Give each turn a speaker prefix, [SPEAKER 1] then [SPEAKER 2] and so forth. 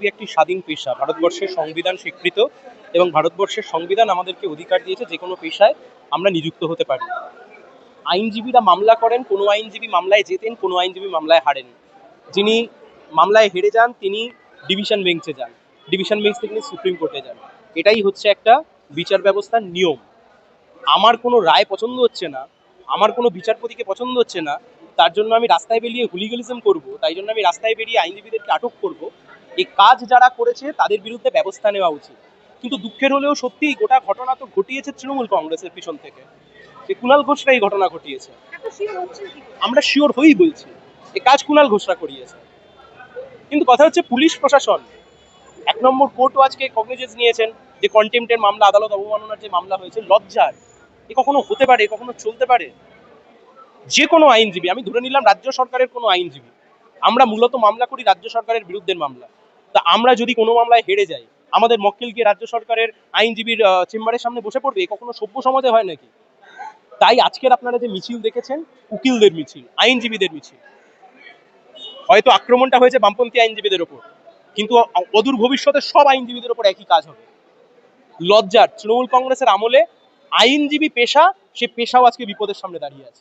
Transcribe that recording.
[SPEAKER 1] একটি স্বাধীন পেশা। ভারতবর্ষের সংবিধান স্বীকৃত এবং ভারতবর্ষের সংবিধান আমাদেরকে অধিকার দিয়েছে যে কোনো পেশায় আমরা নিযুক্ত হতে পারি। আইনজীবীরা মামলা করেন, কোনো আইনজীবী মামলায় জেতেন কোনো আইনজীবী মামলায় হারেন। যিনি মামলায় হেরে যান, তিনি ডিভিশন বেঞ্চে যান। ডিভিশন বেঞ্চ থেকে সুপ্রিম কোর্টে যান। এটাই হচ্ছে একটা বিচার ব্যবস্থার নিয়ম। আমার কোনো রায় পছন্দ হচ্ছে না, আমার কোনো বিচারপতিকে পছন্দ হচ্ছে না, তার জন্য আমি রাস্তায় বেরিয়ে হুলিগালিজম করব, তাই জন্য আমি রাস্তায় বেরিয়ে আইনজীবীদেরকে আটক করব। এই কাজ যারা করেছে তাদের বিরুদ্ধে ব্যবস্থা নেওয়া উচিত। কিন্তু দুঃখের হলেও সত্যি গোটা ঘটনা তো ঘটিয়েছে তৃণমূল কংগ্রেসের পিছন থেকে। যে কুণাল ঘোষরা এই ঘটনা ঘটিয়েছে? আমরা শিওর হয়েই বলছি এ কাজ কুণাল ঘোষরা করিয়েছে। কিন্তু কথা হচ্ছে পুলিশ প্রশাসন। এক নম্বর কোর্টও আজকে কগনিজেন্স নিয়েছেন যে কন্টেম্পটের মামলা আদালত অবমাননার যে মামলা হয়েছে লজ্জার। এ কখনো হতে পারে কখনো চলতে পারে। যে কোনো আইনজীবী আমি ধরে নিলাম রাজ্য সরকারের কোনো আইনজীবী। আমরা মূলত মামলা করি রাজ্য সরকারের বিরুদ্ধে মামলা। তা আমরা যদি কোনো মামলায় হেরে যাই, আমাদের মক্কেল গিয়ে রাজ্য সরকারের আইনজীবীর চেম্বারের সামনে বসে পড়বে কখনো সভ্য সমাজে হয় নাকি? তাই আজকের আপনারা যে মিছিল দেখেছেন, উকিলদের মিছিল, আইনজীবীদের মিছিল, হয়তো আক্রমণটা হয়েছে বামপন্থী আইনজীবীদের ওপর, কিন্তু অদূর ভবিষ্যতে সব আইনজীবীদের ওপর একই কাজ হবে। লজ্জার, তৃণমূল কংগ্রেসের আমলে আইনজীবী পেশা, সে পেশাও আজকে বিপদের সামনে দাঁড়িয়ে আছে।